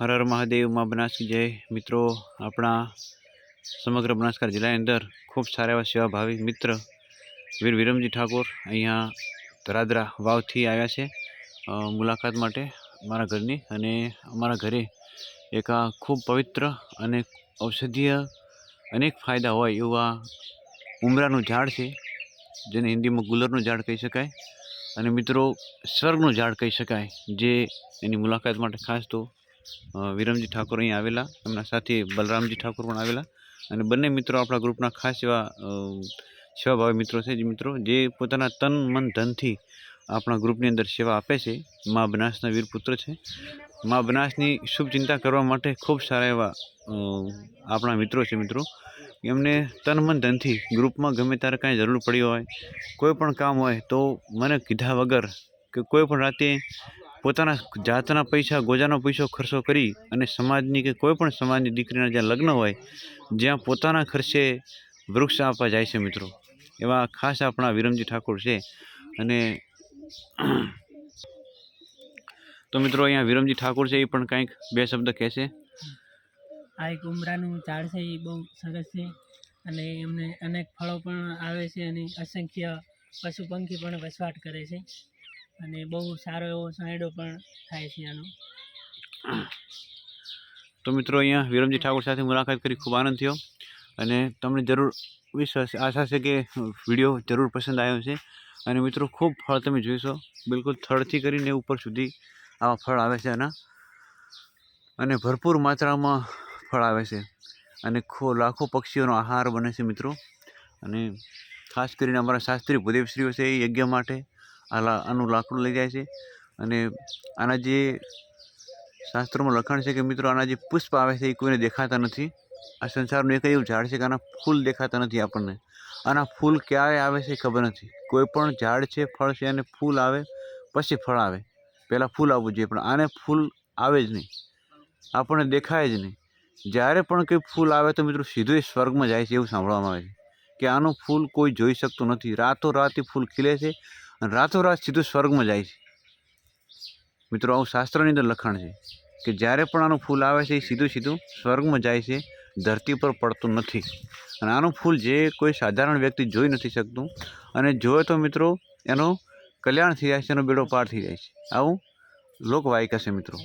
હર હર મહાદેવ, મા બનાસ જય. મિત્રો, આપણા સમગ્ર બનાસકાંઠા જિલ્લાની અંદર ખૂબ સારા એવા સેવાભાવી મિત્ર વીર વિરમજી ઠાકોર અહીંયા ધરાદરા વાવથી આવ્યા છે મુલાકાત માટે મારા ઘરની અને અમારા ઘરે એક આ ખૂબ પવિત્ર અને ઔષધીય અનેક ફાયદા હોય એવું આ ઉમરાનું ઝાડ છે, જેને હિન્દીમાં ગુલરનું ઝાડ કહી શકાય અને મિત્રો, સ્વર્ગનું ઝાડ કહી શકાય, જે એની મુલાકાત માટે ખાસ તો વિરમજી ઠાકોર અહીં આવેલા, એમના સાથે બલરામજી ઠાકોર પણ આવેલા. અને બંને મિત્રો આપણા ગ્રુપના ખાસ એવા સેવાભાવે મિત્રો છે. જે મિત્રો, જે પોતાના તન, મન, ધનથી આપણા ગ્રુપની અંદર સેવા આપે છે. મા બનાસના વીરપુત્ર છે. મા બનાસની શુભ ચિંતા કરવા માટે ખૂબ સારા એવા આપણા મિત્રો છે મિત્રો. એમને તન, મન, ધનથી ગ્રુપમાં ગમે ત્યારે કાંઈ જરૂર પડી હોય, કોઈ પણ કામ હોય તો મને કીધા વગર કે કોઈ પણ રાતે પોતાના જાતના પૈસા, ગોજાનો પૈસો ખર્ચો કરી અને સમાજની કે કોઈ પણ સમાજની દીકરીના જ્યાં લગ્ન હોય, જ્યાં પોતાના ખર્ચે વૃક્ષ આપવા જાય છે મિત્રો. એવા ખાસ આપણા વિરમજી ઠાકોર છે અને તો મિત્રો અહીંયા વિરમજી ઠાકોર છે એ પણ કંઈક બે શબ્દ કહેશે. આ એક ઉમરાનું ઝાડ છે, એ બહુ સરસ છે અને એમને અનેક ફળો પણ આવે છે અને અસંખ્ય પશુ પંખી પણ વસવાટ કરે છે. અને બહુ સારો એવો સાયડો પણ થાય છે આનો. તો મિત્રો અહીંયા વિરમજી ઠાકોર સાથે મુલાકાત કરી, ખૂબ આનંદ થયો. અને તમને જરૂર વિશ્વાસ, આશા છે કે વીડિયો જરૂર પસંદ આવ્યો છે અને મિત્રો ખૂબ ફળ તમે જોઈશો. બિલકુલ થડથી કરીને ઉપર સુધી આવા ફળ આવે છે આના. અને ભરપૂર માત્રામાં ફળ આવે છે. અને ખો, લાખો પક્ષીઓનો આહાર બને છે મિત્રો. અને ખાસ કરીને અમારા શાસ્ત્રી ભૂદેવશ્રીઓ છે એ યજ્ઞ માટે આનું લાકડું લઈ જાય છે. અને આના જે શાસ્ત્રોમાં લખાણ છે કે મિત્રો, આના જે પુષ્પ આવે છે એ કોઈને દેખાતા નથી. આ સંસારનું એક એવું ઝાડ છે કે આના ફૂલ દેખાતા નથી આપણને. આના ફૂલ ક્યારે આવે છે એ ખબર નથી. કોઈ પણ ઝાડ છે, ફળ છે અને ફૂલ આવે, પછી ફળ આવે. પહેલાં ફૂલ આવવું જોઈએ, પણ આને ફૂલ આવે જ નહીં. આપણને દેખાય જ નહીં. જ્યારે પણ કંઈ ફૂલ આવે તો મિત્રો સીધું સ્વર્ગમાં જાય છે એવું સાંભળવામાં આવે છે. કે આનું ફૂલ કોઈ જોઈ શકતું નથી. રાતોરાત એ ફૂલ ખીલે છે. અને રાતોરાત સીધું સ્વર્ગમાં જાય છે. મિત્રો, આવું શાસ્ત્રની અંદર લખાણ છે કે જ્યારે પણ આનું ફૂલ આવે છે એ સીધું સીધું સ્વર્ગમાં જાય છે, ધરતી પર પડતું નથી. અને આનું ફૂલ જે કોઈ સાધારણ વ્યક્તિ જોઈ નથી શકતું. અને જોયે તો મિત્રો, એનો કલ્યાણ થઈ જાય છે, એનો બેડો પાર થઈ જાય છે. આવું લોકવાયકા છે મિત્રો.